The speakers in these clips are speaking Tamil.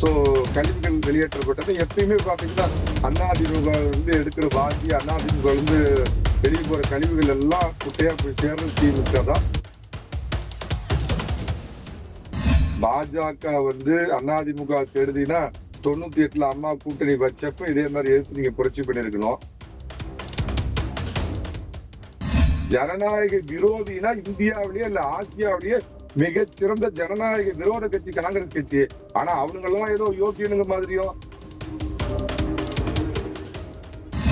ஸோ கழிவுகள் வெளியேற்றப்பட்டது. எப்பயுமே பார்த்தீங்கன்னா அதிமுக வந்து எடுக்கிற பாக்கி அதிமுக வந்து வெளியே போகிற கழிவுகள் எல்லாம் குட்டையாக போய் சேர்ந்து திமுக தான். பாஜக வந்து அதிமுக தேடுதினா தொண்ணூத்தி எட்டுல அம்மா கூட்டணி வச்சப்ப இதே மாதிரி எடுத்து நீங்க புரட்சி பண்ணிருக்கணும். ஜனநாயக விரோதினா இந்தியாவிலேயே இல்ல ஆசியாவிலேயே மிக சிறந்த ஜனநாயக விரோத கட்சி காங்கிரஸ் கட்சி. ஆனா அவங்க எல்லாம் ஏதோ யோகியனுங்க மாதிரியோ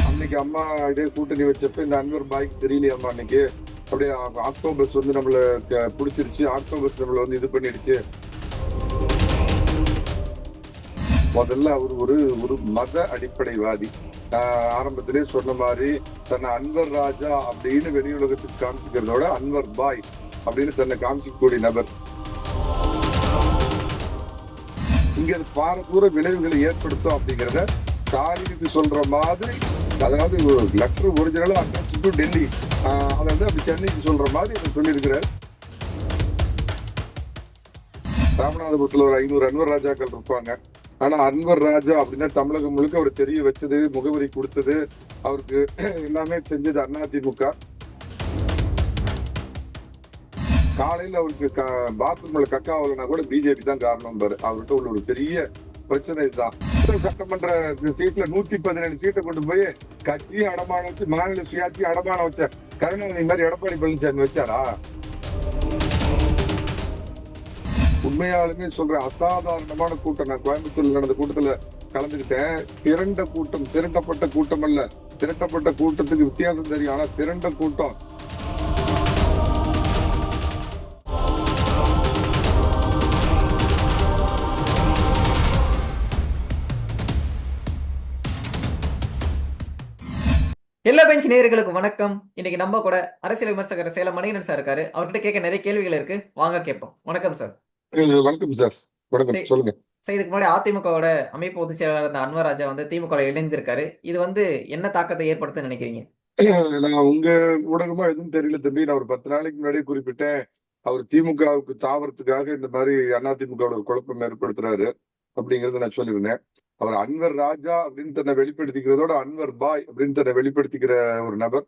அன்னைக்கு அம்மா இதே கூட்டணி வச்சப்ப இந்த அன்வர் பாய்க்கு தெரியலையே அம்மா அன்னைக்கு. அப்படியே ஆக்டோபஸ் வந்து நம்மள க- பிடிச்சிருச்சு. ஆக்டோபஸ் நம்மள வந்து இது பண்ணிடுச்சு. முதல்ல அவர் ஒரு ஒரு மத அடிப்படைவாதி. ஆரம்பத்திலே சொன்ன மாதிரி தன்னை அன்வர் ராஜா அப்படின்னு வெளியுலகத்துக்கு காமிச்சுக்கிறதோட அன்வர் பாய். அப்படின்னு தன்னை காமிச்சிக்கக்கூடிய நபர். இங்க அது பாரதூர விளைவுகளை ஏற்படுத்தும் அப்படிங்கிறத தாரிக்கு சொல்ற மாதிரி அதாவது லெட்டர் ஒரிஜினலா அட்ரஸ் டு டெல்லி. அதை வந்து அப்படி சென்னைக்கு சொல்ற மாதிரி இவர் சொல்லியிருக்கிறார். ராமநாதபுரத்தில் ஒரு ஐநூறு அன்வர் ராஜாக்கள் இருப்பாங்க. ஆனா அன்வர் ராஜா அப்படின்னா தமிழகம் முழுக்க அவர் தெரிய வச்சது முகவரி கொடுத்தது அவருக்கு எல்லாமே செஞ்சது அதிமுக காலையில் அவருக்கு க- பாத்ரூம்ல கக்காவலனா கூட பிஜேபி தான் காரணம் பாரு அவர்கிட்ட உள்ள ஒரு பெரிய பிரச்சனை இதுதான். சட்டமன்ற சீட்ல நூத்தி பதினேழு சீட்டை கொண்டு போய் கட்சியும் அடமானம் வச்சு மாநில சுயாட்சியும் அடமானம் வச்ச கருணாநிதி மாதிரி எடப்பாடி பழனிசாமி வச்சாரா? உண்மையாலுமே சொல்றேன் அசாதாரணமான கூட்டம். நான் கோயம்புத்தூர்ல நடந்த கூட்டத்துல கலந்துக்கிட்டேன். திரண்ட கூட்டம் திரட்டப்பட்ட கூட்டம் அல்ல திரட்டப்பட்ட கூட்டத்துக்கு வித்தியாசம் தெரியும். ஆனா திரண்ட கூட்டம். எல்லா பெஞ்ச் நேயர்களுக்கு வணக்கம். இன்னைக்கு நம்ம கூட அரசியல் விமர்சகர் சேலம் மணிகண்டன் சார் இருக்காரு. அவர்கிட்ட கேட்க நிறைய கேள்விகள் இருக்கு. வாங்க கேட்போம். வணக்கம் சார் வணக்கம் சார் வணக்கம். சொல்லுங்க. சார் இதுக்கு முன்னாடி அதிமுகவோட அமைப்பு பொதுச் செயலாளர் இருந்த அன்வர் ராஜா வந்து திமுக இணைந்திருக்காரு. இது வந்து என்ன தாக்கத்தை ஏற்படுத்துன்னு நினைக்கிறீங்க? நான் உங்க ஊடகமா எதுவும் தெரியல தம்பி. நான் ஒரு பத்து நாளைக்கு முன்னாடியே குறிப்பிட்டேன். அவர் திமுகவுக்கு தாவறதுக்காக இந்த மாதிரி அதிமுகவோட ஒரு குழப்பம் ஏற்படுத்துறாரு அப்படிங்கறத நான் சொல்லியிருந்தேன். அவர் அன்வர் ராஜா அப்படின்னு தன்னை வெளிப்படுத்திக்கிறதோட அன்வர் பாய் அப்படின்னு தன்னை வெளிப்படுத்திக்கிற ஒரு நபர்.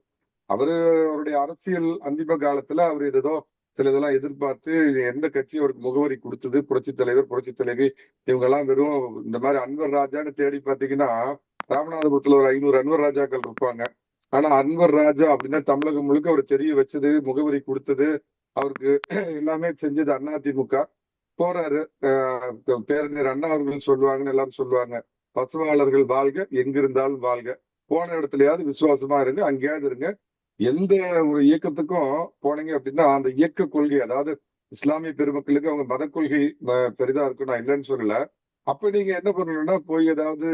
அவரு அவருடைய அரசியல் அந்திம காலத்துல அவர் ஏதோ சில இதெல்லாம் எதிர்பார்த்து எந்த கட்சி அவருக்கு முகவரி கொடுத்தது. புரட்சி தலைவர் புரட்சி தலைவி இவங்க எல்லாம் வெறும் இந்த மாதிரி அன்வர் ராஜான்னு தேடி பாத்தீங்கன்னா ராமநாதபுரத்துல ஒரு ஐநூறு அன்வர் ராஜாக்கள் இருப்பாங்க. ஆனா அன்வர் ராஜா அப்படின்னா தமிழகம் முழுக்க அவர் தெரிய வச்சது முகவரி கொடுத்தது அவருக்கு எல்லாமே செஞ்சது அதிமுக போறாரு. ஆஹ் பேரறிஞர் அண்ணா அவர்கள் சொல்லுவாங்கன்னு எல்லாரும் சொல்லுவாங்க. பசுவாளர்கள் வாழ்க எங்கிருந்தாலும் வாழ்க. போன இடத்துலயாவது விசுவாசமா இருங்க அங்கேயாவது இருங்க. எந்த ஒரு இயக்கத்துக்கும் போனீங்க அப்படின்னா அந்த இயக்க கொள்கை அதாவது இஸ்லாமிய பெருமக்களுக்கு அவங்க மத கொள்கை பெரிதா இருக்கும் நான் இல்லைன்னு சொல்லல. அப்ப நீங்க என்ன பண்ணணும்னா போய் ஏதாவது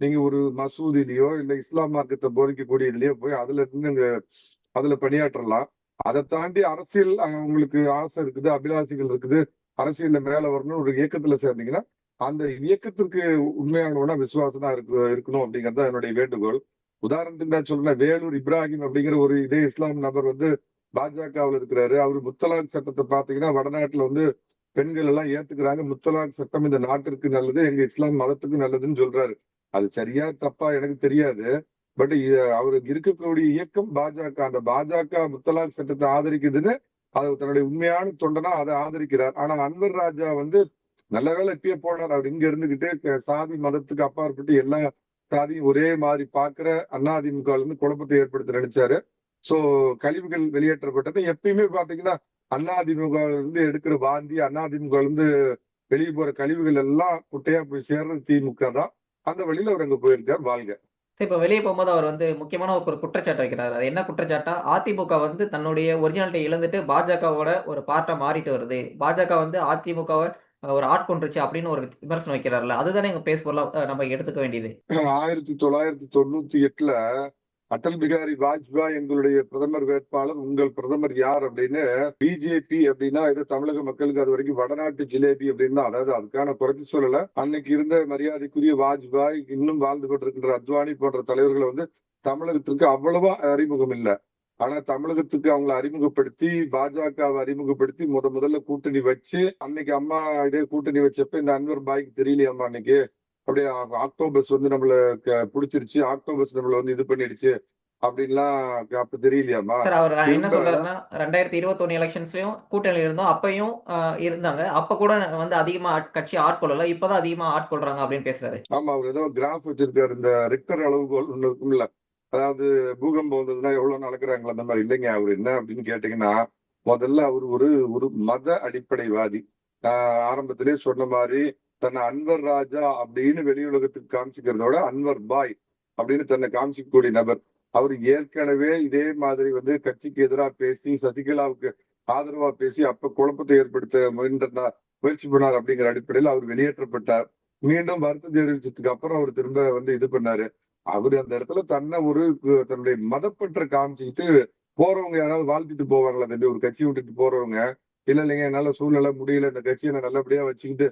நீங்க ஒரு மசூதிலேயோ இல்ல இஸ்லாம் மார்க்கத்தை போதிக்கக்கூடியதுலயோ போய் அதுல இருந்து நீங்க அதுல பணியாற்றலாம். அதை தாண்டி அரசியல் உங்களுக்கு ஆசை இருக்குது அபிலாசிகள் இருக்குது. அரசியல்ல மேல வரணும் ஒரு இயக்கத்துல சேர்ந்தீங்கன்னா அந்த இயக்கத்திற்கு உண்மையானவனா விசுவாசனா இருக்கு இருக்கணும் அப்படிங்கறது தான் என்னுடைய வேண்டுகோள். உதாரணத்துக்கு நான் சொல்றேன் வேலூர் இப்ராஹிம் அப்படிங்கிற ஒரு இதே இஸ்லாம் நபர் வந்து பாஜகவில் இருக்கிறாரு. அவர் முத்தலாக் சட்டத்தை பாத்தீங்கன்னா வடநாட்டுல வந்து பெண்கள் எல்லாம் ஏத்துக்கிறாங்க. முத்தலாக் சட்டம் இந்த நாட்டிற்கு நல்லது எங்க இஸ்லாம் மதத்துக்கு நல்லதுன்னு சொல்றாரு. அது சரியா தப்பா எனக்கு தெரியாது. பட் அவருக்கு இருக்கக்கூடிய இயக்கம் பாஜக. அந்த பாஜக முத்தலாக் சட்டத்தை ஆதரிக்குதுன்னு அது தன்னுடைய உண்மையான தொண்டனா அதை ஆதரிக்கிறார். ஆனா அன்வர் ராஜா வந்து நல்ல வேலை இப்பயே போனார். அவர் இங்க இருந்துகிட்டு சாதி மதத்துக்கு அப்பாற்பட்டு எல்லா சாதியும் ஒரே மாதிரி பாக்குற அதிமுக வந்து இருந்து குழப்பத்தை ஏற்படுத்த நினைச்சாரு. சோ கழிவுகள் வெளியேற்றப்பட்டது. எப்பயுமே பாத்தீங்கன்னா அதிமுக இருந்து எடுக்கிற வாந்தி அதிமுக இருந்து வெளியே போற கழிவுகள் எல்லாம் குட்டையா போய் சேர்றது திமுக தான். அந்த வழியில அவர் அங்க போயிருக்கார் வாழ்க. சரி இப்போ வெளியே போகும்போது அவர் வந்து முக்கியமான ஒரு குற்றச்சாட்டு வைக்கிறார். அது என்ன குற்றச்சாட்டா அதிமுக வந்து தன்னுடைய ஒரிஜினாலிட்டி இழந்துட்டு பாஜகவோட ஒரு பார்ட்டா மாறிட்டு வருது. பாஜக வந்து அதிமுகவை ஒரு ஆட்கொண்டுருச்சு அப்படின்னு ஒரு விமர்சனம் வைக்கிறார்ல அதுதானே எங்க பேஸ் பொருளா நம்ம எடுத்துக்க வேண்டியது. ஆயிரத்தி தொள்ளாயிரத்தி தொண்ணூத்தி எட்டுல அடல் பிகாரி வாஜ்பாய் எங்களுடைய பிரதமர் வேட்பாளர் உங்கள் பிரதமர் யார் அப்படின்னு பிஜேபி அப்படின்னா இது தமிழக மக்களுக்கு அது வரைக்கும் வடநாட்டு ஜிலேபி அப்படின்னு அதாவது அதுக்கான குறைச்சி சொல்லல. அன்னைக்கு இருந்த மரியாதைக்குரிய வாஜ்பாய் இன்னும் வாழ்ந்து கொண்டிருக்கின்ற அத்வானி போன்ற தலைவர்களை வந்து தமிழகத்திற்கு அவ்வளவா அறிமுகம் இல்ல. ஆனா தமிழகத்துக்கு அவங்களை அறிமுகப்படுத்தி பாஜகவை அறிமுகப்படுத்தி முத முதல்ல கூட்டணி வச்சு அன்னைக்கு அம்மா இதே கூட்டணி வச்சப்ப இந்த அன்வர் பாய்க்கு தெரியலையாம்மா அன்னைக்கு? அப்படியே ஆக்டோபஸ் வந்து நம்மள பிடிச்சிருச்சு ஆக்டோபஸ் நம்மள வந்து இது பண்ணிடுச்சு அப்படின்லாம் அப்ப தெரியலையாம்மா? சார் அவர் என்ன சொல்றாருன்னா ரெண்டாயிரத்தி இருபத்தொன்னு எலெக்ஷன்ஸ்லயும் கூட்டணியில இருந்தோம் அப்பயும் இருந்தாங்க. அப்ப கூட வந்து அதிகமா கட்சி ஆட்கொள்ளல இப்பதான் அதிகமா ஆட்கொள்றாங்க அப்படின்னு பேசுறாரு. ஆமா அவர் ஏதோ கிராஃப் வச்சிருக்காரு இந்த ரிக்டர் அளவுகோல் ஒண்ணு இருக்கும்ல. அதாவது பூகம்பம் வந்ததுன்னா எவ்வளவு நடக்கிறாங்களா அந்த மாதிரி. இல்லைங்க அவர் என்ன அப்படின்னு கேட்டீங்கன்னா முதல்ல அவர் ஒரு ஒரு மத அடிப்படைவாதி. ஆரம்பத்திலே சொன்ன மாதிரி தன்னை அன்வர் ராஜா அப்படின்னு வெளியுலகத்துக்கு காமிச்சுக்கிறதோட அன்வர் பாய் அப்படின்னு தன்னை காமிச்சிக்கக்கூடிய நபர். அவர் ஏற்கனவே இதே மாதிரி வந்து கட்சிக்கு எதிராக பேசி சசிகலாவுக்கு ஆதரவா பேசி அப்ப குழப்பத்தை ஏற்படுத்த முயன்ற முயற்சி பண்ணார் அப்படிங்கிற அடிப்படையில் அவர் வெளியேற்றப்பட்டார். மீண்டும் வருத்தம் தெரிவிச்சதுக்கு அப்புறம் அவர் திரும்ப வந்து இது பண்ணாரு. அவர் அந்த இடத்துல தன்னை ஒரு தன்னுடைய மதப்பற்ற காமிச்சுக்கிட்டு போறவங்க யாராவது வாழ்த்திட்டு போவாங்களா? தம்பி ஒரு கட்சி விட்டுட்டு போறவங்க. இல்ல இல்லைங்க என்னால சூழ்நிலை முடியல. இந்த கட்சியை நான் நல்லபடியா வச்சுக்கிட்டு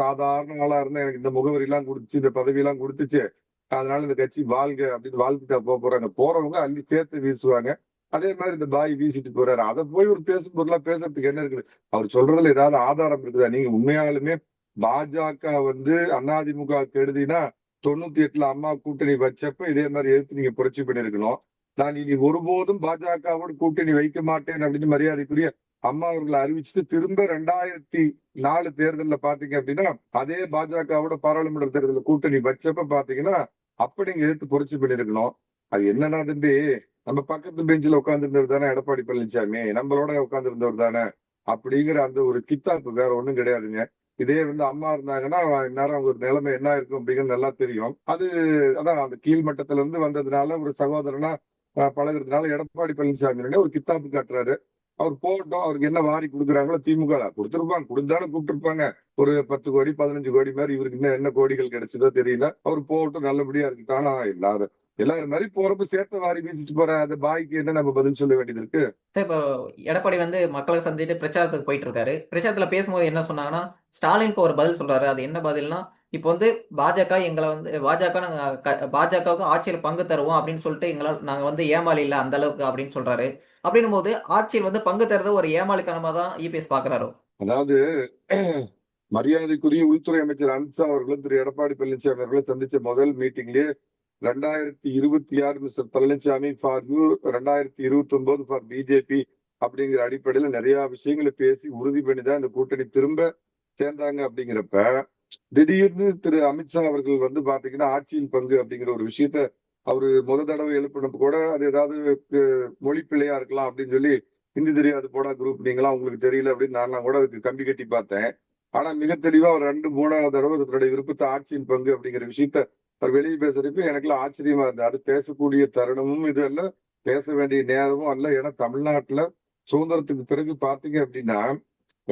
சாதாரண ஆளா இருந்தா எனக்கு இந்த முகவரி எல்லாம் கொடுத்துச்சு இந்த பதவி எல்லாம் கொடுத்துச்சு. அதனால இந்த கட்சி வாழ்க அப்படின்னு வாழ்த்துட்டா போக போறாங்க. போறவங்க அள்ளி சேர்த்து வீசுவாங்க. அதே மாதிரி இந்த பாய் வீசிட்டு போறாரு. அதை போய் ஒரு பேசும் பொருளா பேசுறதுக்கு என்ன இருக்குது? அவர் சொல்றதுல ஏதாவது ஆதாரம் இருக்குதா? நீங்க உண்மையாலுமே பாஜக வந்து அதிமுக கெடுதினா தொண்ணூத்தி எட்டுல அம்மா கூட்டணி வச்சப்ப இதே மாதிரி எடுத்து நீங்க புரட்சி பண்ணிருக்கணும் நான் இனி ஒருபோதும் பாஜகவோட கூட்டணி வைக்க மாட்டேன் அப்படின்னு மரியாதைக்குரிய அம்மா அவர்களை அறிவிச்சுட்டு திரும்ப ரெண்டாயிரத்தி நாலு தேர்தல்ல பாத்தீங்க அப்படின்னா அதே பாஜகவோட பாராளுமன்ற தேர்தலில் கூட்டணி வச்சப்ப பாத்தீங்கன்னா அப்ப நீங்க எடுத்து புரட்சி பண்ணிருக்கணும். அது என்னன்னா தம்பி நம்ம பக்கத்து பெஞ்சில் உட்காந்துருந்தவர் தானே எடப்பாடி பழனிசாமி நம்மளோட உட்காந்துருந்தவர் தானே அப்படிங்கிற அந்த ஒரு கித்தாப்பு வேற ஒண்ணும் கிடையாதுங்க. இதே வந்து அம்மா இருந்தாங்கன்னா இந்நேரம் அவங்க ஒரு நிலைமை என்ன இருக்கும் அப்படிங்கிறது நல்லா தெரியும். அது அதான் அந்த கீழ் மட்டத்துல இருந்து வந்ததுனால ஒரு சகோதரனா பழகிறதுனால பழகுறதுனால எடப்பாடி பழனிசாமி ஒரு கித்தாப்பு காட்டுறாரு. அவர் போட்டோம் அவருக்கு என்ன வாரி கொடுக்குறாங்களோ திமுக கொடுத்துருப்பாங்க கொடுத்திருப்பாங்க. கொடுத்தாலும் கூப்பிட்டுருப்பாங்க. ஒரு பத்து கோடி பதினஞ்சு கோடி மாதிரி இவருக்கு இன்னும் என்ன கோடிகள் கிடைச்சதோ தெரியல. அவர் போட்டும் நல்லபடியா இருக்கட்டும் ஆனா இல்லாத எல்லாரும் மாதிரி போறப்ப சேர்த்த வாரி வீசிட்டு போற அந்த பாய்க்கு என்ன நம்ம பதில் சொல்ல வேண்டியது இருக்கு? இப்போ எடப்பாடி வந்து மக்களை சந்திட்டு பிரச்சாரத்துக்கு போயிட்டு இருக்காரு. பிரச்சாரத்துல பேசும்போது என்ன சொன்னாங்கன்னா ஸ்டாலினுக்கு ஒரு பதில் சொல்றாரு. அது என்ன பதில்னா இப்போ வந்து பாஜக எங்களை வந்து பாஜக நாங்கள் பாஜகவுக்கும் பாஜகவுக்கு ஆட்சியில் பங்கு தருவோம் அப்படின்னு சொல்லிட்டு எங்களால் நாங்கள் வந்து ஏமாளி இல்லை அந்த அளவுக்கு அப்படின்னு சொல்றாரு. அப்படின்னும் போது ஆட்சியில் வந்து பங்கு தருறது ஒரு ஏமாளித்தனமா தான் இபிஎஸ் பாக்குறாரு? அதாவது மரியாதைக்குரிய உள்துறை அமைச்சர் அமித்ஷா அவர்களும் திரு. எடப்பாடி பழனிசாமி அவர்களும் சந்திச்ச முதல் மீட்டிங்லயே ரெண்டாயிரத்தி இருபத்தி ஆறு மிஸ்டர் பழனிசாமி ஃபார் யூ ரெண்டாயிரத்தி இருபத்தி ஒன்பது ஃபார் பிஜேபி அப்படிங்கிற அடிப்படையில நிறைய விஷயங்களை பேசி உறுதி பண்ணி தான் இந்த கூட்டணி திரும்ப சேர்ந்தாங்க அப்படிங்கிறப்ப திடீர்னு திரு அமித்ஷா அவர்கள் வந்து பாத்தீங்கன்னா ஆட்சியின் பங்கு அப்படிங்கிற ஒரு விஷயத்த அவரு முத தடவை எழுப்பினப்ப கூட அது ஏதாவது மொழி பிள்ளையா இருக்கலாம் அப்படின்னு சொல்லி ஹிந்தி தெரியாது போடா குரூப் நீங்களா உங்களுக்கு தெரியல அப்படின்னு நான் கூட அதுக்கு கம்பி கட்டி பார்த்தேன். ஆனா மிக தெளிவா ஒரு ரெண்டு மூணாவது தடவை தன்னுடைய விருப்பத்தை ஆட்சியின் பங்கு அப்படிங்கிற விஷயத்த அவர் வெளியே பேசுறப்ப எனக்குலாம் ஆச்சரியமா இருந்தது. அது பேசக்கூடிய தருணமும் இது அல்ல பேச வேண்டிய நேரமும் அல்ல. ஏன்னா தமிழ்நாட்டுல சுதந்திரத்துக்கு பிறகு பாத்தீங்க அப்படின்னா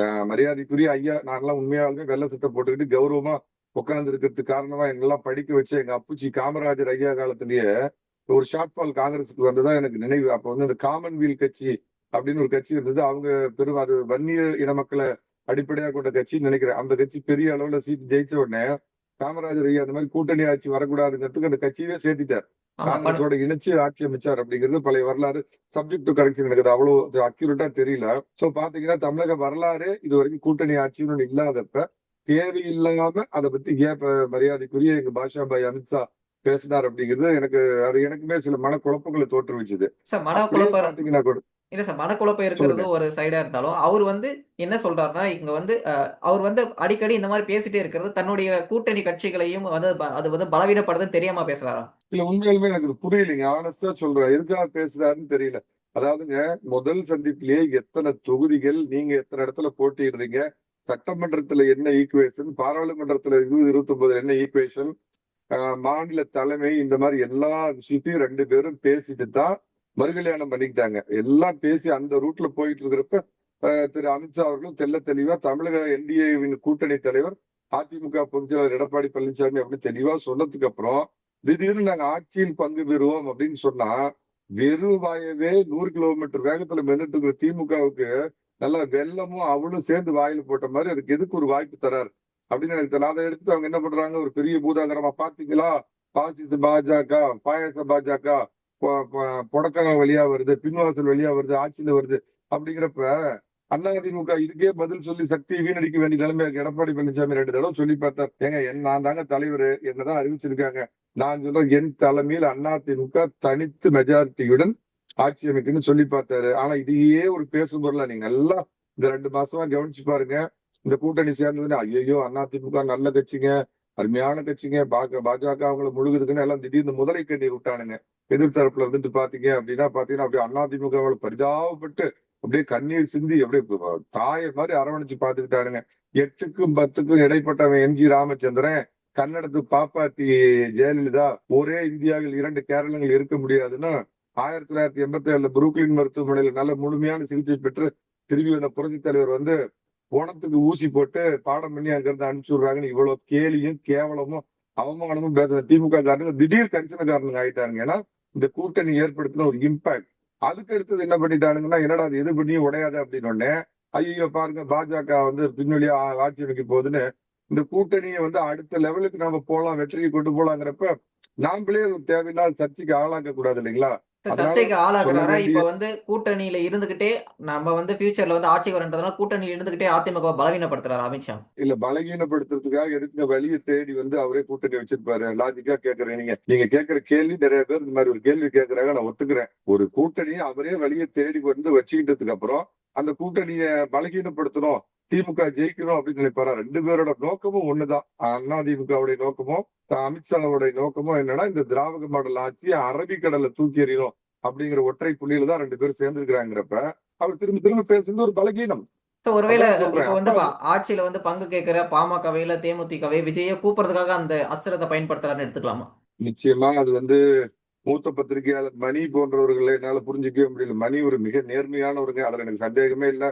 மரியாதைக்குரிய ஐயா நாங்கெல்லாம் உண்மையாலுமே வெள்ளை சட்டை போட்டுக்கிட்டு கௌரவமா உட்கார்ந்து இருக்கிறதுக்கு காரணமா எங்கெல்லாம் படிக்க வச்சு எங்க அப்புச்சி காமராஜர் ஐயா காலத்திலேயே ஒரு ஷார்ட் ஃபால் காங்கிரஸுக்கு வந்ததா எனக்கு நினைவு. அப்ப வந்து இந்த காமன்வெல்த் கட்சி அப்படின்னு ஒரு கட்சி இருந்தது. அவங்க பெரும் அது வன்னிய இன மக்களை அடிப்படையாக கொண்ட கட்சின்னு நினைக்கிறேன். அந்த கட்சி பெரிய அளவுல சீட் ஜெயிச்ச உடனே காமராஜர் ஐயா அந்த மாதிரி கூட்டணி ஆட்சி வரக்கூடாதுங்கிறதுக்கு அந்த கட்சியவே சேர்த்திட்டார். காங்கிரஸோட இணைச்சு ஆட்சி அமைச்சார் அப்படிங்கிறது பழைய வரலாறு. சப்ஜெக்ட் டு கரெக்ஷன் எனக்கு அவ்வளவு அக்யூரேட்டா தெரியல. சோ பாத்தீங்கன்னா தமிழக வரலாறு இது வரைக்கும் கூட்டணி ஆட்சின்னு இல்லாதப்ப தேவையில்லாம அதை பத்தி ஏன் மரியாதைக்குரிய எங்க பாஷா பாய் அமித்ஷா பேசினார் அப்படிங்கிறது எனக்கு அது எனக்குமே சில மனக்குழப்பங்களை தோற்றுவிச்சது. பாத்தீங்கன்னா கூட இல்ல சார் மனக்குழப்பம் இருக்கிறது ஒரு சைடா இருந்தாலும் அவர் வந்து என்ன சொல்றாருன்னா இங்க வந்து அஹ், அவர் வந்து அடிக்கடி இந்த மாதிரி பேசிட்டே இருக்கிறது தன்னுடைய கூட்டணி கட்சிகளையும் வந்து ப- அது வந்து பலவீனப்படுதுன்னு தெரியாம பேசுறாரா? இல்ல உண்மையாலுமே எனக்கு இது புரியலைங்க. ஆனஸ்டா சொல்றேன். எதுக்காக பேசுறாருன்னு தெரியல. அதாவதுங்க முதல் சந்திப்பிலேயே எத்தனை தொகுதிகள் நீங்க எத்தனை இடத்துல போட்டியிடுறீங்க சட்டமன்றத்துல என்ன ஈக்குவேஷன் பாராளுமன்றத்துல இருபது இருபத்தி ஒன்பது என்ன ஈக்குவேஷன் மாநில தலைமை இந்த மாதிரி எல்லா விஷயத்தையும் ரெண்டு பேரும் பேசிட்டு தான் மறுகல்யாணம் பண்ணிக்கிட்டாங்க. எல்லாம் பேசி அந்த ரூட்ல போயிட்டு இருக்கிறப்ப திரு அமித்ஷா அவர்களும் தெள்ள தெளிவா தமிழக என்டிஏவின் கூட்டணி தலைவர் அதிமுக பொதுச்செயலாளர் எடப்பாடி பழனிசாமி அப்படின்னு தெளிவா சொன்னதுக்கு அப்புறம் திடீர்னு நாங்க ஆட்சியில் பங்கு பெறுவோம் அப்படின்னு சொன்னா வெறும் வாயவே நூறு கிலோமீட்டர் வேகத்துல மென்னுட்டு இருக்கிற திமுகவுக்கு நல்லா வெள்ளமும் அவளும் சேர்ந்து வாயில போட்ட மாதிரி அதுக்கு எதுக்கு ஒரு வாய்ப்பு தராரு? அப்படின்னு எனக்கு தெரியல அதை எடுத்து அவங்க என்ன பண்றாங்க? ஒரு பெரிய பூதாகரமா பாத்தீங்களா? பாசிச பாஜக பாயச பாஜக புடக்கங்க வழியா வருது பின்வாசல் வழியா வருது ஆட்சியில வருது அப்படிங்கிறப்ப அதிமுக இதுக்கே பதில் சொல்லி சக்தியை வீணடிக்க வேண்டிய நிலைமை எடப்பாடி பழனிசாமி ரெண்டு தடவை சொல்லி பார்த்தார். ஏங்க என் நான் தாங்க தலைவர் என்னதான் அறிவிச்சிருக்காங்க. நான் சொல்றேன் என் தலைமையில் அதிமுக தனித்து மெஜாரிட்டியுடன் ஆட்சி அமைக்குன்னு சொல்லி பார்த்தாரு. ஆனா இதையே ஒரு பேசும் பொருளா நீங்க எல்லாம் இந்த ரெண்டு மாசமா கவனிச்சு பாருங்க. இந்த கூட்டணி சேர்ந்ததுன்னு ஐயோ அதிமுக நல்ல கட்சிங்க அருமையான கட்சிங்க பாஜக அவங்களை முழுகுதுக்குன்னு எல்லாம் திடீர்னு முதலை கண்ணீர் விட்டானுங்க. எதிர்த்தரப்புல இருந்துட்டு பாத்தீங்க அப்படின்னா பாத்தீங்கன்னா அப்படியே அதிமுக பரிதாபப்பட்டு அப்படியே கண்ணீர் சிந்தி அப்படியே தாயை மாதிரி அரவணைச்சு பாத்துக்கிட்டானுங்க எட்டுக்கும் பத்துக்கும் இடைப்பட்டவன் எம் ஜி ராமச்சந்திரன் கன்னடத்து பாப்பாத்தி ஜெயலலிதா ஒரே இந்தியாவில் இரண்டு கேரளங்கள் இருக்க முடியாதுன்னா ஆயிரத்தி தொள்ளாயிரத்தி எண்பத்தி ஏழுல புரூக்லின் மருத்துவமனையில நல்ல முழுமையான சிகிச்சை பெற்று திரும்பி வந்த புரட்சி தலைவர் வந்து போனத்துக்கு ஊசி போட்டு பாடம் பண்ணி அங்கிருந்து அனுப்பிச்சு விடுறாங்கன்னு இவ்வளவு கேலியும் கேவலமும் அவமானமும் பேசுற திமுக காரணங்க திடீர் கரிசனக்காரனுங்க ஆயிட்டாங்க ஏன்னா இந்த கூட்டணி ஏற்படுத்தின ஒரு இம்பாக்ட் அதுக்கு அடுத்தது என்ன பண்ணிட்டானுங்கன்னா என்னடா அது எது பண்ணியும் உடையாது அப்படின்னு உடனே ஐயோ பாருங்க பாஜக வந்து பின்னொழியா ஆ- ஆட்சி அமைக்க போகுதுன்னு இந்த கூட்டணியை வந்து அடுத்த லெவலுக்கு நாம போலாம் வெற்றியை கொண்டு போலாங்கிறப்ப நாமளே தேவையினால் சர்ச்சைக்கு ஆளாக்க கூடாது இல்லைங்களா? சர்ச்சைக்கு வேண்டிய- இப்ப வந்து கூட்டணியில இருந்துகிட்டே நம்ம வந்து ஃபியூச்சர்ல வந்து ஆட்சிக்கு வரன்றதுனால கூட்டணியில இருந்துகிட்டே அதிமுக பலவீனப்படுத்துறாரு அமித்ஷா இல்ல பலகீனப்படுத்துறதுக்காக எடுக்கிற வழியை தேடி வந்து அவரே கூட்டணி வச்சிருப்பாரு? லாஜிக்கா கேக்குறேன் நீங்க நீங்க கேக்குற கேள்வி நிறைய பேர் இந்த மாதிரி ஒரு கேள்வி கேக்குறாங்க. நான் ஒத்துக்கிறேன். ஒரு கூட்டணியை அவரே வழியை தேடி வந்து வச்சுக்கிட்டதுக்கு அப்புறம் அந்த கூட்டணியை பலகீனப்படுத்தணும். திமுக ஜெயிக்கணும் அப்படின்னு நினைப்பாரா. ரெண்டு பேரோட நோக்கமும் ஒண்ணுதான். அண்ணா திமுகவுடைய நோக்கமும் அமித்ஷாவுடைய நோக்கமும் என்னன்னா இந்த திராவிட மாடல் ஆட்சி அரபிக்கடலை தூக்கி எறியணும் அப்படிங்கிற ஒற்றை புள்ளியில தான் ரெண்டு பேரும் சேர்ந்துருக்கிறாங்கிறப்ப அவர் திரும்ப திரும்ப பேசுறது ஒரு பலகீனம். ஒருவேளை. இப்ப வந்து ஆட்சியில வந்து பங்கு கேட்கிற பாமகவே இல்ல தேமுதிகவே விஜய கூப்பிடுறதுக்காக அந்த அஸ்திரத்தை பயன்படுத்துறாருன்னு எடுத்துக்கலாமா? நிச்சயமா அது வந்து மூத்த பத்திரிகையாளர் மணி போன்றவர்களை என்னால புரிஞ்சுக்கவே முடியல. மணி ஒரு மிக நேர்மையானவருங்க. அதுல எனக்கு சந்தேகமே இல்ல.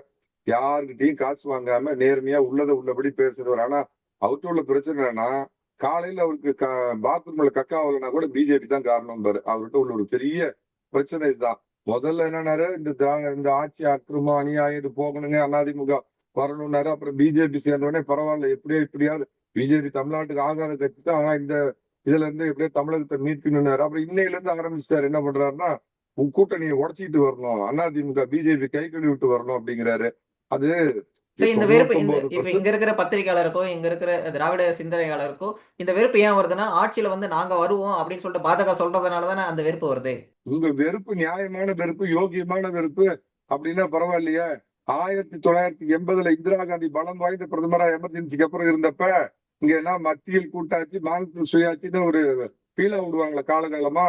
யாருக்கிட்டையும் காசு வாங்காம நேர்மையா உள்ளதை உள்ளபடி பேசுறவர். ஆனா அவர்கிட்ட உள்ள பிரச்சனை என்னன்னா காலையில அவருக்கு க- பாத்ரூம்ல கக்காவலன்னா கூட பிஜேபி தான் காரணம் பாரு. அவர்கிட்ட உள்ள ஒரு பெரிய பிரச்சனை இதுதான். முதல்ல என்னன்னாரு இந்த இந்த ஆட்சி அக்கிரமம் அநியாயம் இது போகணுங்க அதிமுக வரணும்னாரு. அப்புறம் பிஜேபி சேர்ந்தவொடனே பரவாயில்ல எப்படியோ இப்படியாவது பிஜேபி தமிழ்நாட்டுக்கு ஆதார கட்சி தான். ஆனா இந்த இதுல இருந்து எப்படியோ தமிழகத்தை மீட்கணும்னாரு. அப்புறம் இன்னையில இருந்து ஆரம்பிச்சிட்டாரு. என்ன பண்றாருன்னா உன் கூட்டணியை உடைச்சிட்டு வரணும். அதிமுக பிஜேபி கை கழுவி விட்டு வரணும் அப்படிங்கிறாரு. அது சரி இந்த வெறுப்பு இந்த 99% இப்ப இங்க இருக்கிற பத்திரிகையாளருக்கும் இங்க இருக்கிற திராவிட சிந்தனையாளருக்கும் இந்த வெறுப்பு ஏன் வருதுன்னா ஆட்சியில வந்து நாங்க வருவோம் அப்படின்னு சொல்லிட்டு பாஜக சொல்றதுனால தானே அந்த வெறுப்பு வருது. உங்க வெறுப்பு நியாயமான வெறுப்பு யோகியமான வெறுப்பு அப்படின்னா பரவாயில்லையே. ஆயிரத்தி தொள்ளாயிரத்தி எண்பதுல இந்திரா காந்தி பலம் வாய்ந்த பிரதமரா எமர்ஜென்சிக்கு அப்புறம் இருந்தப்ப இங்க என்ன மத்தியில் கூட்டாட்சி மாநிலத்தில் சுயாட்சின்னு ஒரு பீலா விடுவாங்களே காலகாலமா.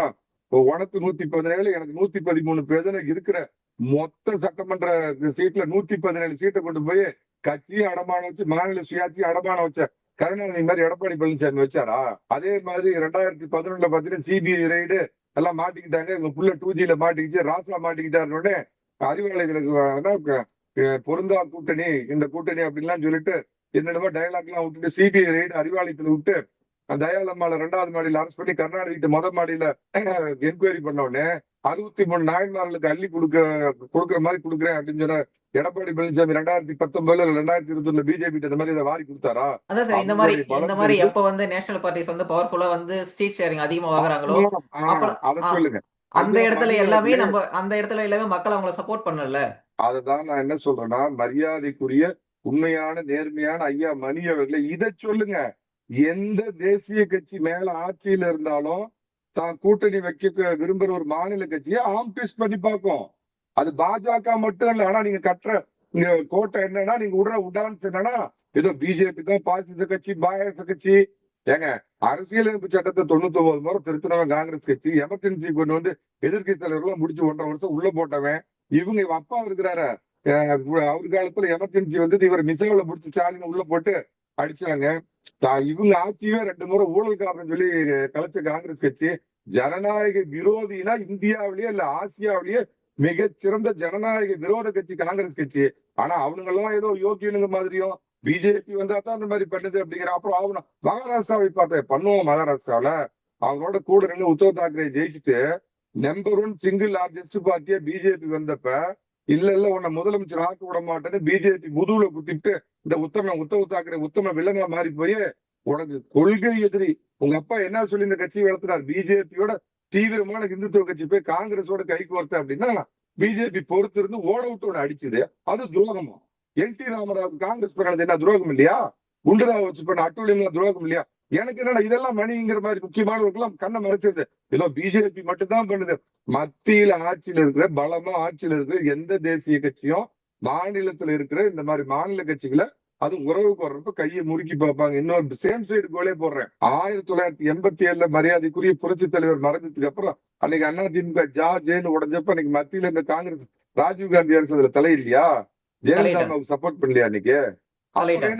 உனக்கு நூத்தி பதினேழு எனக்கு நூத்தி பதிமூணு பேர்ல இருக்கிற. மொத்த சட்டமன்ற சீட்ல நூத்தி பதினேழு சீட்டை கொண்டு போய் கட்சியை அடமானம் வச்சு மாநில சுயாட்சி அடமானம் வச்ச கருணாநிதி மாதிரி எடப்பாடி பழனிசாமி வச்சாரா? அதே மாதிரி ரெண்டாயிரத்தி பதினொன்னுல பாத்தீங்கன்னா சிபிஐ ரைடு எல்லாம் மாட்டிக்கிட்டாங்க. இவங்க புள்ள டூ ஜில மாட்டிக்கிச்சு. ராசா மாட்டிக்கிட்டாருன்னு உடனே அறிவாளைகளுக்கு பொருந்தா கூட்டணி இந்த கூட்டணி அப்படின்லாம் சொல்லிட்டு என்னென்னமோ டயலாக் எல்லாம் விட்டுட்டு சிபிஐ ரைடு அறிவாலயத்துல விட்டு அந்த தயாளம்மால ரெண்டாவது மாடியில அரெஸ்ட் பண்ணி கருணாநிதி மொதல் மாடியில என்கொயரி பண்ண உடனே அறுபத்தி மூணு நாயன்மார்களுக்கு அள்ளி கொடுக்க கொடுக்குற மாதிரி கொடுக்குறேன் அப்படின்னு சொன்ன எடப்பாடி பழனிசாமி ரெண்டாயிரத்தி பத்தொன்பதுல ரெண்டாயிரத்தி இருபத்தி பிஜேபி இந்த மாதிரி இதை வாரி கொடுத்தாரா அதான் சார் இந்த மாதிரி இந்த மாதிரி எப்ப வந்து நேஷனல் பார்ட்டிஸ் வந்து பவர்ஃபுல்லா வந்து சீட் ஷேரிங் அதிகமா வாங்குறாங்களோ அதை. சொல்லுங்க அந்த இடத்துல எல்லாமே. நம்ம அந்த இடத்துல எல்லாமே மக்கள் அவங்கள சப்போர்ட் பண்ணல அததான் நான் என்ன சொல்றேன்னா மரியாதைக்குரிய உண்மையான நேர்மையான ஐயா மணி அவர்களே இதை சொல்லுங்க எந்த தேசிய கட்சி மேல ஆட்சியில இருந்தாலும் தான் கூட்டணி வைக்க விரும்புற ஒரு மாநில கட்சியை ஆம் ட்விஸ்ட் பண்ணி பார்க்கும். அது பாஜக மட்டும் இல்ல ஆனா நீங்க கட்டுற இங்க கோட்டை என்னன்னா நீங்க விடுற உடான்ஸ் என்னன்னா ஏதோ பிஜேபி தான் பாசிச கட்சி பாயச கட்சி. ஏங்க அரசியலமைப்பு சட்டத்தை தொண்ணூத்தி ஒன்பது முறை திருத்தினவன் காங்கிரஸ் கட்சி. எமர்ஜென்சி கொண்டு வந்து எதிர்க்கட்சி தலைவர்கள் முடிச்சு ஒன்றரை வருஷம் உள்ள போட்டவன். இவங்க இவ அப்பா இருக்கிறாரு. அவர் காலத்துல எமர்ஜென்சி வந்து இவர் மிசைல முடிச்சு ஸ்டாலின் உள்ள போட்டு அடிச்சாங்க. இவங்க ஆட்சியே ரெண்டு முறை ஊழல்காரன் சொல்லி கலைச்ச காங்கிரஸ் கட்சி ஜனநாயக விரோதினா இந்தியாவிலேயே இல்ல ஆசியாவிலேயே மிக சிறந்த ஜனநாயக விரோத கட்சி காங்கிரஸ் கட்சி. ஆனா அவனுங்க எல்லாம் ஏதோ யோகியனுங்க மாதிரியும் பிஜேபி வந்தா தான் அந்த மாதிரி பண்ணுது அப்படிங்கிற அப்புறம் அவங்க மகாராஷ்டிராவை பார்த்தேன். பண்ணுவோம் மகாராஷ்டிராவில அவங்களோட கூட நின்று உத்தவ் தாக்கரே ஜெயிச்சுட்டு நம்பர் ஒன் சிங்கிள் லார்ஜஸ்ட் பார்ட்டியா பிஜேபி வந்தப்ப இல்ல இல்ல உன்னை முதலமைச்சர் ஆக்க விட மாட்டேன்னு பிஜேபி முதுகுல குத்திட்டு இந்த உத்தம உத்தவ தாக்கரே உத்தம வில்லங்கா மாறி போய் உனக்கு கொள்கை எதிரி. உங்க அப்பா என்ன சொல்லி இந்த கட்சியை வளர்த்தினார்? பிஜேபியோட தீவிரமான இந்துத்துவ கட்சி போய் காங்கிரஸோட கை கோர்த்த அப்படின்னா பிஜேபி பொறுத்து இருந்து ஓட விட்டு அடிச்சுது. அது துரோகமா? என் டி ராமராவ் காங்கிரஸ் பண்ணது என்ன துரோகம் இல்லையா? குண்டுராவ் வச்சு பண்ண அட்டுழியம் துரோகம் இல்லையா? எனக்கு என்னன்னா இதெல்லாம் மணிங்கிற மாதிரி முக்கியமானவர்கள்லாம் கண்ணை மறைச்சிருது. ஏதோ பிஜேபி மட்டும் தான் பண்ணுது. மத்தியில ஆட்சியில இருக்கிற பலமா ஆட்சியில இருக்கிற எந்த தேசிய கட்சியும் மாநிலத்துல இருக்கிற இந்த மாதிரி மாநில கட்சிகளை அது உறவுக்கு வர்றப்ப கையை முறுக்கி பார்ப்பாங்க. இன்னொரு சேம் சைடு கோலே போடுறேன். ஆயிரத்தி தொள்ளாயிரத்தி எண்பத்தி ஏழுல மரியாதைக்குரிய புரட்சி தலைவர் மறைஞ்சதுக்கு அப்புறம் அன்னைக்கு அண்ணா திமுக ஜா ஜேன்னு உடஞ்சப்ப அன்னைக்கு மத்தியில இந்த காங்கிரஸ் ராஜீவ் காந்தி அரசு அதுல தலை இல்லையா ஜெயலலிதா சப்போர்ட் பண்ணலையா அன்னைக்கு?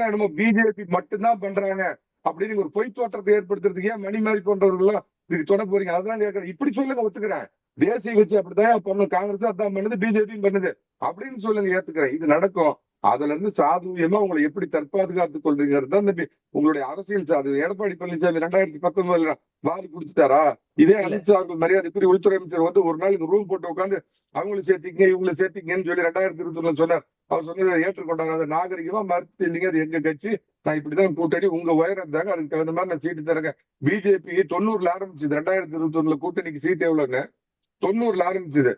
என்னமோ பிஜேபி மட்டும்தான் பண்றாங்க. அப்படின்னு ஒரு பொய் தோற்றத்தை ஏற்படுத்துறதுக்கு ஏன் மணி மாதிரி போன்றவர்கள் இதுக்கு தொட போறீங்க? அதான் கேட்கறேன் இப்படி சொல்லுங்க ஒத்துக்கிறேன். தேசிய கட்சி அப்படிதான் பண்ணும் காங்கிரஸ் அதான் பண்ணுது பிஜேபி பண்ணுது. அப்படின்னு சொல்லுங்க ஏத்துக்கிறேன். இது நடக்கும். அதுல இருந்து சாதுரியமா உங்களை எப்படி தற்பாதுகாத்துக் கொள்றீங்கிறது தான் இந்த பி- உங்களுடைய அரசியல் சாது. எடப்பாடி பழனிசாமி ரெண்டாயிரத்தி பத்தொன்பதுல வாரி கொடுத்துட்டாரா? இதே இல்ல. அமித்ஷா அவர்கள் மரியாதைக்குரிய உள்துறை அமைச்சர் வந்து ஒரு நாளைக்கு ரூம் போட்டு உட்காந்து அவங்களும் சேர்த்திங்க இவங்களும் சேர்த்திங்கன்னு சொல்லி ரெண்டாயிரத்தி இருபத்தி ஒண்ணுல சொன்னார். அவர் சொன்னதை ஏற்றுக்கொண்டாங்க அதை நாகரிகமா மறுத்து இல்லைங்க அது எங்க கட்சி? நான் இப்படிதான் கூட்டணி உங்க உயரம் தாங்க அதுக்கு தகுந்த மாதிரி நான் சீட்டு தரேங்க. பிஜேபி தொண்ணூறுல ஆரம்பிச்சது ரெண்டாயிரத்தி இருபத்தி ஒண்ணுல கூட்டணிக்கு சீட் எவ்வளவுன்னு? தொண்ணூறுல ஆரம்பிச்சது.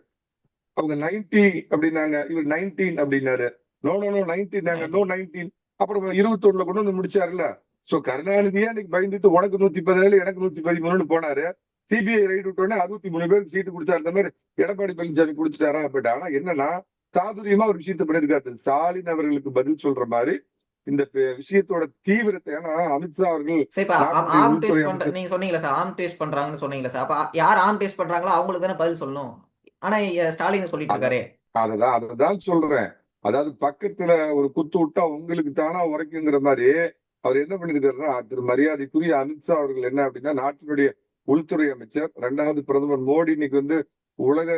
அவங்க நைன்டி அப்படின்னாங்க இவர் நைன்டீன் அப்படின்னாரு. No no no nineteen no nineteen அப்புறம் இருபத்தி ஒண்ணுல கொண்டு வந்து முடிச்சாருல்ல? சோ கருணாநிதியா இன்னைக்கு பயந்துட்டு உனக்கு நூத்தி பதினேழு எனக்கு நூத்தி பதிமூணுன்னு போனாரு சிபிஐ ரைடு விட்டோடனே அறுபத்தி மூணு பேருக்கு சீட்டு கொடுத்தாரு அந்த மாதிரி எடப்பாடி பழனிசாமி குடிச்சிட்டாரா பட் ஆனா என்னன்னா சாதுரியமா ஒரு விஷயத்த பண்ணிருக்காரு ஸ்டாலின் அவர்களுக்கு பதில் சொல்ற மாதிரி இந்த விஷயத்தோட தீவிரத்தை ஏன்னா அமித்ஷா அவர்கள் ஆம் டெஸ்ட் நீங்க சொன்னீங்களா சார் ஆம் டெஸ்ட் பண்றாங்கன்னு சொன்னீங்களா சார் அப்ப யார் ஆம் டெஸ்ட் பண்றாங்களோ அவங்களுக்கு தானே பதில் சொல்லணும். ஆனா ஸ்டாலின் சொல்லிட்டு இருக்காரு. அததான் அததான் சொல்றேன். அதாவது பக்கத்துல ஒரு குத்து விட்டா உங்களுக்கு தானா உரைக்குங்கிற மாதிரி அவர் என்ன பண்ணிருக்காருன்னா திரு மரியாதைக்குரிய அமித்ஷா அவர்கள் என்ன அப்படின்னா நாட்டினுடைய உள்துறை அமைச்சர் ரெண்டாவது பிரதமர் மோடி இன்னைக்கு வந்து உலக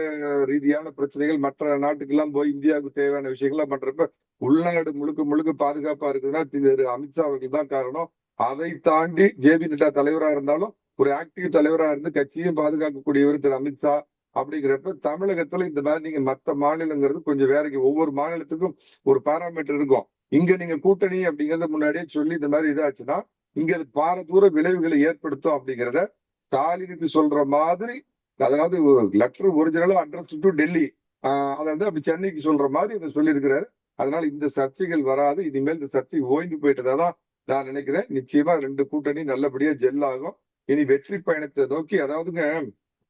ரீதியான பிரச்சனைகள் மற்ற நாட்டுக்கெல்லாம் போய் இந்தியாவுக்கு தேவையான விஷயங்கள்லாம் பண்றப்ப உள்நாடு முழுக்க முழுக்க பாதுகாப்பா இருக்குன்னா திரு அமித்ஷா தான் காரணம். அதை தாண்டி ஜேபி நட்டா தலைவரா இருந்தாலும் ஒரு ஆக்டிவ் தலைவரா இருந்து கட்சியும் பாதுகாக்கக்கூடியவர் திரு அமித்ஷா அப்படிங்கிறப்ப தமிழகத்துல இந்த மாதிரி நீங்க மத்த மாநிலங்கிறது கொஞ்சம் வேறைக்கு ஒவ்வொரு மாநிலத்துக்கும் ஒரு பாராமீட்டர் இருக்கும். இங்க நீங்க கூட்டணி அப்படிங்கறத முன்னாடியே சொல்லி இந்த மாதிரி இதாச்சுன்னா இங்க அது பாரதூர விளைவுகளை ஏற்படுத்தும் அப்படிங்கிறத ஸ்டாலினுக்கு சொல்ற மாதிரி அதாவது லெட்டர் ஒரிஜினலா அட்ரஸ் டு டெல்லி ஆஹ் அதை வந்து அப்படி சென்னைக்கு சொல்ற மாதிரி இதை சொல்லியிருக்கிறாரு. அதனால இந்த சர்ச்சைகள் வராது. இனிமேல் இந்த சர்ச்சை ஓய்ந்து போயிட்டதா தான் நான் நினைக்கிறேன். நிச்சயமா ரெண்டு கூட்டணி நல்லபடியா ஜெல் ஆகும். இனி வெற்றி பயணத்தை நோக்கி அதாவதுங்க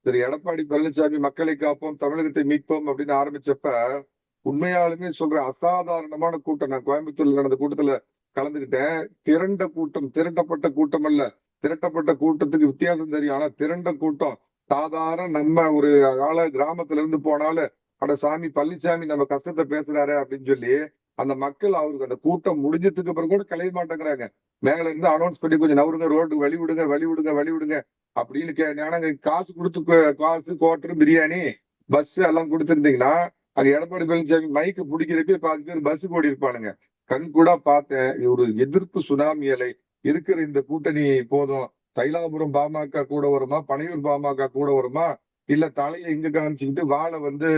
திரு எடப்பாடி பழனிசாமி மக்களை காப்போம் தமிழகத்தை மீட்போம் அப்படின்னு ஆரம்பிச்சப்ப உண்மையாலுமே சொல்ற அசாதாரணமான கூட்டம். நான் கோயம்புத்தூர்ல நடந்த கூட்டத்துல கலந்துக்கிட்டேன். திரண்ட கூட்டம் திரட்டப்பட்ட கூட்டம் அல்ல. திரட்டப்பட்ட கூட்டத்துக்கு வித்தியாசம் தெரியும். ஆனா திரண்ட கூட்டம் சாதாரண நம்ம ஒரு ஆள கிராமத்துல இருந்து போனாலும் அட சாமி பழனிசாமி நம்ம கஷ்டத்தை பேசுறாரு அப்படின்னு சொல்லி அந்த மக்கள் அவருக்கு அந்த கூட்டம் முடிஞ்சதுக்கு அப்புறம் கூட கலைய மாட்டேங்கிறாங்க. மேல இருந்து அனௌன்ஸ் பண்ணி கொஞ்சம் நவருங்க ரோடு வழி விடுங்க வழி விடுங்க வழி விடுங்க அப்படின்னு கே காசு கொடுத்து காசு குவார்டர் பிரியாணி பஸ் எல்லாம் கொடுத்துருந்தீங்கன்னா அங்க எடப்பாடி பழனிசாமி மைக்கு பிடிக்கிறப்பே பாதி பேர் பஸ் ஓடி இருப்பானுங்க கண் கூட பார்த்தேன் ஒரு எதிர்ப்பு சுனாமி அலை. இருக்கிற இந்த கூட்டணி போதும். தைலாபுரம் பாமக கூட வருமா? பனையூர் பாமக கூட வருமா? இல்ல தலையில இங்க காமிச்சுக்கிட்டு வாழை வந்து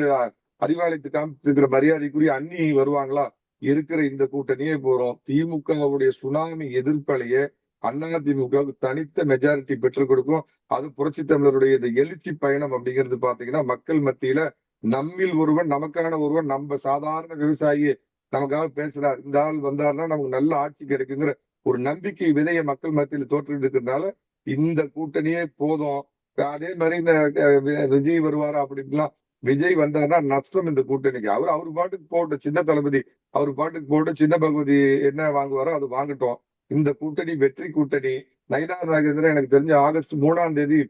அறிவாலயத்து காமிச்சிருக்கிற மரியாதைக்குரிய அண்ணி வருவாங்களா? இருக்கிற இந்த கூட்டணியே போறோம். திமுகவுடைய சுனாமி எதிர்ப்பலையே அண்ணா திமுகவுக்கு தனித்த மெஜாரிட்டி பெற்றுக் கொடுக்கும் அது புரட்சி தமிழருடைய இந்த எழுச்சி பயணம் அப்படிங்கிறது பாத்தீங்கன்னா மக்கள் மத்தியில நம்மில் ஒருவன் நமக்கான ஒருவன் நம்ம சாதாரண விவசாயி நமக்காக பேசுறார். இந்த ஆள் வந்தாருன்னா நமக்கு நல்ல ஆட்சி கிடைக்குங்கிற ஒரு நம்பிக்கை விதைய மக்கள் மத்தியில தோற்று இருக்கிறதுனால இந்த கூட்டணியே போதும். அதே மாதிரி இந்த விஜய் வருவாரா அப்படின்லாம் விஜய் வந்தாருன்னா நஷ்டம் இந்த கூட்டணிக்கு. அவர் அவர் பாட்டுக்கு போகட்டும் சின்ன தளபதி அவர் பாட்டுக்கு போட்டு சின்ன பகவதி என்ன வாங்குவாரோ அது வாங்கட்டும். இந்த கூட்டணி வெற்றி கூட்டணி. நயினா நாகேந்திரன் எனக்கு தெரிஞ்ச ஆகஸ்ட் மூணாம் தேதி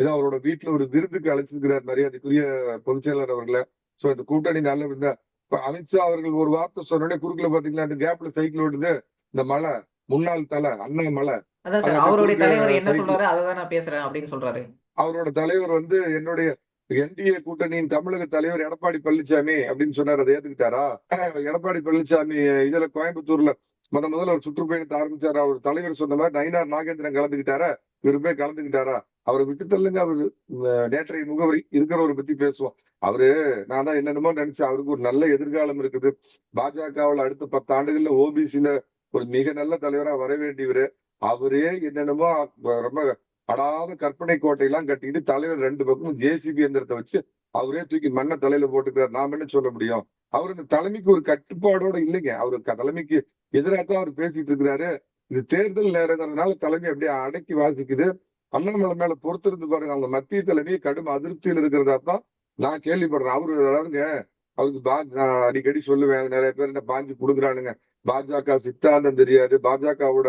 ஏதோ அவரோட வீட்டுல ஒரு விருதுக்கு அழைச்சிருக்கிறார் மரியாதைக்குரிய பொதுச் செயலர் அவர்களை. சோ இந்த கூட்டணி நல்ல இந்த இப்ப அமித்ஷா அவர்கள் ஒரு வார்த்தை சொன்னோடனே குறுக்குல பாத்தீங்களா அந்த கேப்ல சைக்கிள் ஓடுது இந்த மலை முன்னாள் தலை அண்ணா மலை அதான் சார் அது அவருடைய தலைவர் என்ன சொல்றாரு அதை நான் பேசுறேன் அப்படின்னு சொல்றாரு. அவரோட தலைவர் வந்து என்னுடைய என்டிஏ கூட்டணியின் தமிழக தலைவர் எடப்பாடி பழனிசாமி அப்படின்னு சொன்னார். அதை ஏத்துக்கிட்டாரா? எடப்பாடி பழனிசாமி இதுல கோயம்புத்தூர்ல முத முதல்ல ஒரு சுற்றுப்பயணத்தை ஆரம்பிச்சாரு? அவர் தலைவர் சொன்ன மாதிரி நயினார் நாகேந்திரன் கலந்துக்கிட்டாரா? இவரு போய் கலந்துக்கிட்டாரா? அவரை விட்டு தள்ளுங்க. அவர் நேற்றைய முகவரி இருக்கிறவரை பத்தி பேசுவோம். அவரு நான் தான் என்னென்னமோ நினைச்சேன். அவருக்கு ஒரு நல்ல எதிர்காலம் இருக்குது. பாஜகவுல அடுத்த பத்து ஆண்டுகள்ல ஓபிசில ஒரு மிக நல்ல தலைவரா வர வேண்டியவரு. அவரே என்னென்னமோ ரொம்ப அடாத கற்பனை கோட்டையெல்லாம் கட்டிட்டு தலையில ரெண்டு பக்கமும் ஜேசிபி எந்திரத்தை வச்சு அவரே தூக்கி மண்ணை தலையில போட்டுக்கிறார். நாம என்ன சொல்ல முடியும்? அவர் இந்த தலைமைக்கு ஒரு கட்டுப்பாடோட இல்லைங்க. அவரு தலைமைக்கு எதிராக தான் அவர் பேசிட்டு இருக்கிறாரு. இது தேர்தல் நேரங்கிறதுனால தலைமை அப்படியே அடக்கி வாசிக்குது. அண்ணாமலை மேல பொறுத்திருந்து பாருங்க. அவங்க மத்திய தலைமை கடும் அதிருப்தியில் இருக்கிறதா தான் நான் கேள்விப்படுறேன். அவரு அதாவதுங்க அதுக்கு பா நான் அடிக்கடி சொல்லுவேன் நிறைய பேர் என்ன பாஞ்சு கொடுக்குறானுங்க பாஜக சித்தாந்தம் தெரியாது. பாஜகவோட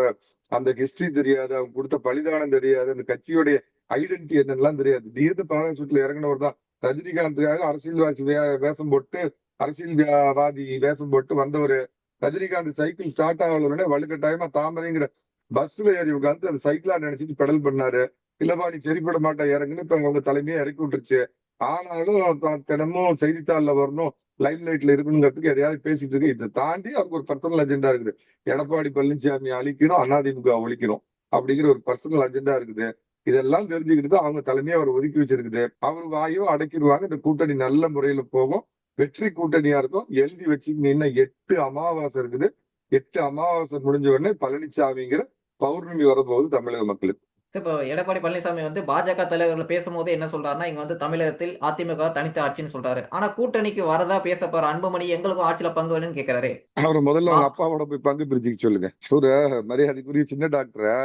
அந்த ஹிஸ்டரி தெரியாது. அவங்க கொடுத்த பலிதானம் தெரியாது. அந்த கட்சியோடைய ஐடென்டிட்டி என்னெல்லாம் தெரியாது. தீர்த்த பாராசூட்ல இறங்கினவர் தான். ரஜினிகாந்துக்காக அரசியல்வாசி வேஷம் போட்டு அரசியல்வாதி வேஷம் போட்டு வந்தவர். ரஜினிகாந்த் சைக்கிள் ஸ்டார்ட் ஆகல உடனே வலுக்கட்டாயமா தாமரைங்கிற பஸ்ல ஏறி உட்காந்து அந்த சைக்கிளா நினைச்சிட்டு பெடல் பண்ணாரு. இல்லப்பா நீ சரிப்பட மாட்டா இறங்குன்னு இப்ப அவங்க தலைமையை இறக்கி விட்டுருச்சு. ஆனாலும் தினமும் செய்தித்தாள்ல வரணும் லைம் லைட்ல இருக்கணுங்கிறதுக்கு எதையாவது பேசிட்டு இருக்கு. இதை தாண்டி அவருக்கு ஒரு பர்சனல் அஜெண்டா இருக்குது. எடப்பாடி பழனிசாமி அழிக்கணும் அதிமுக ஒழிக்கணும் அப்படிங்கிற ஒரு பர்சனல் அஜெண்டா இருக்குது. இதெல்லாம் தெரிஞ்சுக்கிட்டு தான் அவங்க தலைமையை அவர் ஒதுக்கி வச்சிருக்குது. அவர் வாயோ அடக்கிடுவாங்க. இந்த கூட்டணி நல்ல முறையில போகும். வெற்றி கூட்டணியா இருக்கும். எழுதி வச்சுக்கிங்க எட்டு அமாவாசை இருக்குது. எட்டு அமாவாசை முடிஞ்ச உடனே பழனிசாமிங்கிற பௌர்ணமி வரப்போகுது தமிழக மக்களுக்கு. இப்போ எடப்பாடி பழனிசாமி வந்து பாஜக தலைவர்கள் பேசும்போது என்ன சொல்றாருன்னா இங்க வந்து தமிழகத்தில் அதிமுக தனித்த ஆட்சின்னு சொல்றாரு. ஆனா கூட்டணிக்கு வரதா பேச போற அன்புமணி எங்களுக்கும் ஆட்சியில பங்கு வேணும்னு கேக்குறாரு. அவரை முதல்ல அவங்க அப்பாவோட போய் பங்கு பிரிச்சுக்க சொல்லுங்க. ஒரு மரியாதைக்குரிய சின்ன டாக்டரை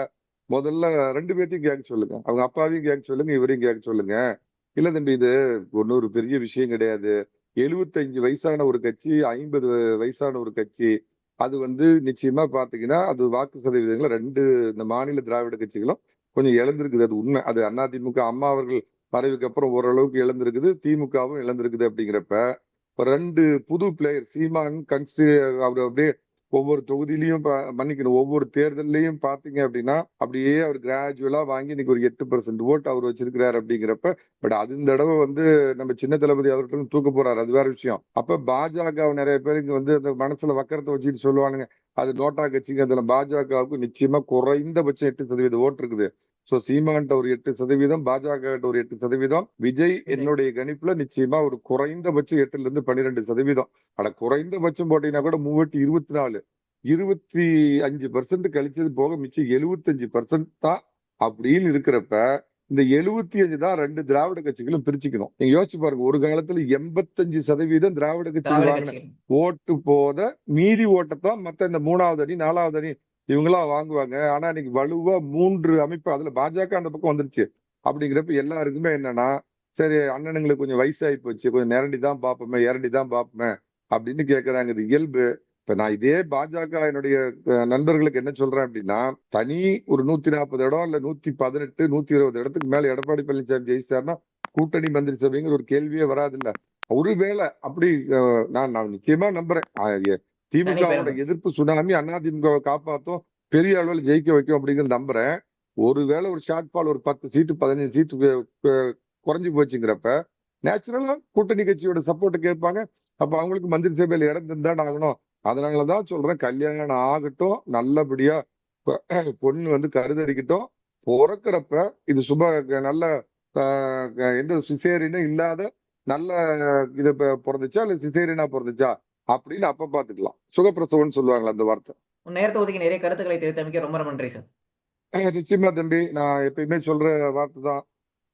முதல்ல ரெண்டு பேர்த்தையும் கேட்க சொல்லுங்க. அவங்க அப்பாவையும் கேட்க சொல்லுங்க இவரையும் கேட்க சொல்லுங்க. இல்ல தம்பி இது ஒன்னும் ஒரு பெரிய விஷயம் கிடையாது. எழுபத்தஞ்சு வயசான ஒரு கட்சி ஐம்பது வயசான ஒரு கட்சி அது வந்து நிச்சயமா பாத்தீங்கன்னா அது வாக்கு சதவீதங்களை ரெண்டு இந்த மாநில திராவிட கட்சிகளும் கொஞ்சம் இழந்திருக்குது அது உண்மை. அது அண்ணா திமுக அம்மா அவர்கள் மறைவுக்கு அப்புறம் ஓரளவுக்கு இழந்திருக்குது திமுகவும் இழந்திருக்குது அப்படிங்கிறப்ப இப்போ ரெண்டு புது பிளேயர் சீமான் கன்சி அவர் அப்படியே ஒவ்வொரு தொகுதியிலையும் மன்னிக்கணும் ஒவ்வொரு தேர்தல்லையும் பார்த்தீங்க அப்படின்னா அப்படியே அவர் கிராஜுவலாக வாங்கி இன்னைக்கு ஒரு எட்டு பர்சன்ட் ஓட் அவர் வச்சிருக்கிறார் அப்படிங்கிறப்ப பட் அது இந்த தடவை வந்து நம்ம சின்ன தளபதி அவர்கிட்ட தூக்க போறாரு அது வேற விஷயம். அப்ப பாஜக நிறைய பேர் வந்து அந்த மனசுல வக்கரத்தை வச்சுட்டு சொல்லுவானுங்க அது நோட்டா கட்சிங்க அதுல பாஜகவுக்கு நிச்சயமா குறைந்தபட்சம் எட்டு சதவீத ஓட்டு இருக்குது. சோ சீமான்ட்ட ஒரு எட்டு சதவீதம் பாஜக ஒரு எட்டு சதவீதம் விஜய் என்னுடைய கணிப்புல நிச்சயமா ஒரு குறைந்தபட்சம் எட்டுல இருந்து பன்னிரெண்டு சதவீதம். அட குறைந்தபட்சம் போட்டீங்கன்னா கூட மூவட்டி இருபத்தி நாலு இருபத்தி அஞ்சு பர்சன்ட் கழிச்சது போக மிச்சம் எழுபத்தஞ்சு பர்சன்ட் தான் அப்படின்னு இருக்கிறப்ப இந்த எழுபத்தி அஞ்சு தான் ரெண்டு திராவிட கட்சிகளும் பிரிச்சுக்கணும். நீங்க யோசிச்சு பாருங்க ஒரு காலத்துல எண்பத்தஞ்சு சதவீதம் திராவிட கட்சிகள் வாங்கின ஓட்டு போத மீதி ஓட்டத்தான் மத்த இந்த மூணாவது அணி நாலாவது அணி இவங்களாம் வாங்குவாங்க. ஆனா இன்னைக்கு வலுவா மூன்று அமைப்பு அதுல பாஜக அந்த பக்கம் வந்துருச்சு. அப்படிங்கிறப்ப எல்லாருக்குமே என்னன்னா சரி அண்ணனுங்களுக்கு கொஞ்சம் வயசாகி போச்சு கொஞ்சம் நேரண்டி தான் பார்ப்போமே இரண்டி தான் பார்ப்போமே அப்படின்னு கேக்குறாங்க. இது இயல்பு. இப்ப நான் இதே பாஜக என்னுடைய நண்பர்களுக்கு என்ன சொல்றேன் அப்படின்னா தனி ஒரு நூத்தி நாற்பது இடம் இல்ல நூத்தி பதினெட்டு நூத்தி இருபது இடத்துக்கு மேல எடப்பாடி பழனிசாமி ஜெயிச்சாருன்னா கூட்டணி மந்திரி சபைங்கிற ஒரு கேள்வியே வராதுல்ல. ஒருவேளை அப்படி நான் நான் நிச்சயமா நம்புறேன். திமுகவோட. எதிர்ப்பு சுனாமி அதிமுகவை காப்பாத்தும் பெரிய அளவில் ஜெயிக்க வைக்கும் அப்படிங்கிறது நம்புறேன். ஒருவேளை ஒரு ஷார்ட் ஃபால் ஒரு பத்து சீட்டு பதினஞ்சு சீட்டு குறைஞ்சு போச்சுங்கிறப்ப நேச்சுரலா கூட்டணி கட்சியோட சப்போர்ட் கேட்பாங்க. அப்ப அவங்களுக்கு மந்திரி சபையில இடம் தந்தாண்டு ஆகணும்? அதனாலதான் சொல்றேன் கல்யாணம் ஆகட்டும் நல்லபடியா பொண்ணு வந்து கருதறிக்கட்டும் பிறக்கிறப்ப இது சுப நல்ல எந்த சிசேரினும் இல்லாத நல்ல இது பிறந்துச்சா இல்ல சிசேரியனா பிறந்துச்சா அப்படின்னு அப்ப பாத்துக்கலாம். சுகப்பிரசவம்னு சொல்லுவாங்களா அந்த வார்த்தை. நேரத்தை ஒதுக்கி நிறைய கருத்துக்களை தெரிவித்தமைக்க ரொம்ப ரொம்ப நன்றி சார். நிச்சயமா தம்பி நான் எப்பயுமே சொல்ற வார்த்தை தான்.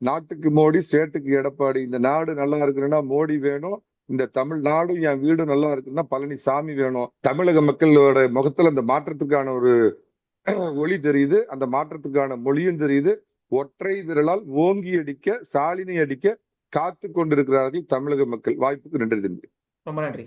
நாட்டுக்கு மோடி ஸ்டேட்டுக்கு எடப்பாடி இந்த நாடு நல்லா இருக்கணும்னா மோடி வேணும் இந்த தமிழ்நாடும் என் வீடும் நல்லா இருக்குன்னா பழனி சாமி வேணும். தமிழக மக்களோட முகத்துல அந்த மாற்றத்துக்கான ஒரு ஒளி தெரியுது. அந்த மாற்றத்துக்கான மொழியும் தெரியுது. ஒற்றை விரலால் ஓங்கி அடிக்க சாலினி அடிக்க காத்து கொண்டிருக்கிறார்கள் தமிழக மக்கள். வாய்ப்புக்கு நன்றி தம்பி ரொம்ப நன்றி.